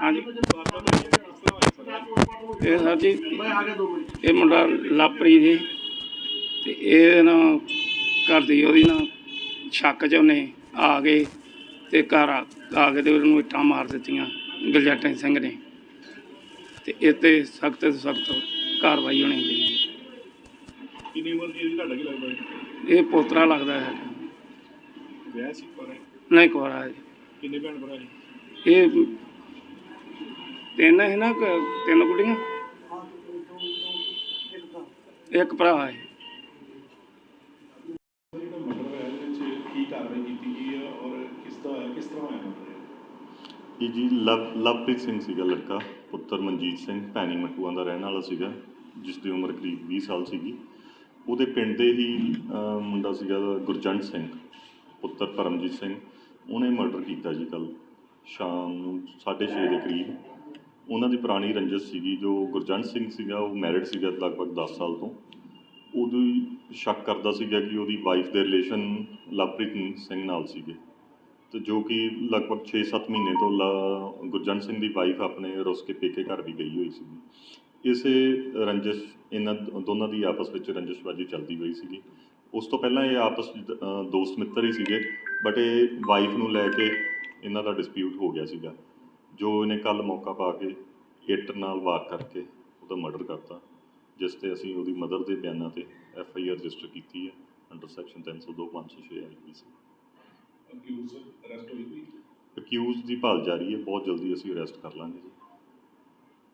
ਹਾਂਜੀ। ਇਹ ਸਰ ਜੀ ਇਹ ਮੁੰਡਾ ਲਾਪਰੀ ਸੀ। ਤੇ ਇਹ ਨਾ ਘਰ ਦੀ ਉਹਦੀ ਨਾ ਸ਼ੱਕ ਚ ਉਹਨੇ ਆ ਕੇ ਤੇ ਘਰ ਆ ਆ ਕੇ ਤੇ ਉਹਨੂੰ ਇੱਟਾਂ ਮਾਰ ਦਿੱਤੀਆਂ ਗਲਜੈਟਨ ਸਿੰਘ ਨੇ। ਤੇ ਇਹ ਤੇ ਸਖਤ ਤੋਂ ਸਖਤ ਕਾਰਵਾਈ ਹੋਣੀ ਚਾਹੀਦੀ ਕਿੰਨੀ ਉਮਰ ਦੀ ਹੈ ਜੀ? ਤੁਹਾਡਾ ਕੀ ਲੱਗਦਾ ਹੈ ਇਹ ਪੋਤਰਾ ਲੱਗਦਾ ਹੈ। ਵਿਆਹ ਸੀ ਪਰ ਨਹੀਂ ਕੋਰਾ ਹੈ ਕਿੰਨੇ ਭੈਣ ਭਰਾ ਜੀ? ਇਹ ਤਿੰਨ ਹੈ ਨਾ ਕਿ ਤਿੰਨ ਕੁੜੀਆਂ ਇੱਕ ਭਰਾ ਹੈ। ਮਰਡਰ ਹੋਇਆ ਇਹਦੇ ਵਿੱਚ ਕੀ ਕਾਰਵਾਈ ਕੀਤੀ ਗਈ ਹੈ ਔਰ ਕਿਸ ਦਾ ਹੋਇਆ ਕਿਸ ਤਰ੍ਹਾਂ ਹੋਇਆ ਮਰਡਰ ਇਹ ਜੀ ਲਵ ਲਵਪ੍ਰੀਤ ਸਿੰਘ ਸੀਗਾ ਲੜਕਾ ਪੁੱਤਰ ਮਨਜੀਤ ਸਿੰਘ ਭੈਣੀ ਮਟੂਆਂ ਦਾ ਰਹਿਣ ਵਾਲਾ ਸੀਗਾ ਜਿਸ ਦੀ ਉਮਰ ਕਰੀਬ 20 ਸਾਲ ਸੀਗੀ। ਉਹਦੇ ਪਿੰਡ ਦੇ ਹੀ ਅਹ, ਮੁੰਡਾ ਸੀਗਾ ਗੁਰਜੰਟ ਸਿੰਘ ਪੁੱਤਰ ਪਰਮਜੀਤ ਸਿੰਘ। ਉਹਨੇ ਮਰਡਰ ਕੀਤਾ ਜੀ ਕੱਲ ਸ਼ਾਮ ਨੂੰ 6:30 ਦੇ ਕਰੀਬ। ਉਹਨਾਂ ਦੀ ਪੁਰਾਣੀ ਰੰਜਿਸ਼ ਸੀਗੀ ਜੋ ਗੁਰਜੰਟ ਸਿੰਘ ਸੀਗਾ ਉਹ ਮੈਰਿਡ ਸੀਗਾ ਲਗਭਗ 10 ਸਾਲ ਤੋਂ। ਉਹਦੀ ਸ਼ੱਕ ਕਰਦਾ ਸੀਗਾ ਕਿ ਉਹਦੀ ਵਾਈਫ ਦੇ ਰਿਲੇਸ਼ਨ ਲਵਪ੍ਰੀਤ ਸਿੰਘ ਨਾਲ ਸੀਗੇ। ਤੇ ਜੋ ਕਿ ਲਗਭਗ 6-7 ਮਹੀਨੇ ਤੋਂ ਲ- ਗੁਰਜੰਟ ਸਿੰਘ ਦੀ ਵਾਈਫ ਆਪਣੇ ਰੁੱਸ ਕੇ ਪੇਕੇ ਘਰ ਵੀ ਗਈ ਹੋਈ ਸੀਗੀ। ਇਸੇ ਰੰਜਿਸ਼ ਇਹਨਾਂ ਦੋਨਾਂ ਦੀ ਆਪਸ ਵਿੱਚ ਰੰਜਿਸ਼ਬਾਜੀ ਚੱਲਦੀ ਹੋਈ ਸੀਗੀ। ਉਸ ਤੋਂ ਪਹਿਲਾਂ ਇਹ ਆਪਸ ਵਿੱਚ, ਦੋਸਤ ਮਿੱਤਰ ਹੀ ਸੀਗੇ ਬਟ ਇਹ ਵਾਈਫ ਨੂੰ ਲੈ ਕੇ ਇਹਨਾਂ ਦਾ ਡਿਸਪਿਊਟ ਹੋ ਗਿਆ ਸੀਗਾ। ਜੋ ਇਹਨੇ ਕੱਲ ਮੌਕਾ ਪਾ ਕੇ ਇੱਟ ਨਾਲ ਵਾਰ ਕਰਕੇ ਉਹਦਾ ਮਰਡਰ ਕਰਤਾ ਜਿਸ ਤੇ ਅਸੀਂ ਉਹਦੀ ਮਦਰ ਦੇ ਬਿਆਨਾਂ ਤੇ ਐਫ ਆਈ ਆਰ ਰਜਿਸਟਰ ਕੀਤੀ ਹੈ under section 302 506 IPC accused arrest ਹੋਈ ਅਕਿਊਜ਼ ਦੀ ਭਾਲ ਜਾਰੀ ਹੈ ਬਹੁਤ ਜਲਦੀ ਅਸੀਂ ਅਰੈਸਟ ਕਰ ਲਾਂਗੇ ਜੀ।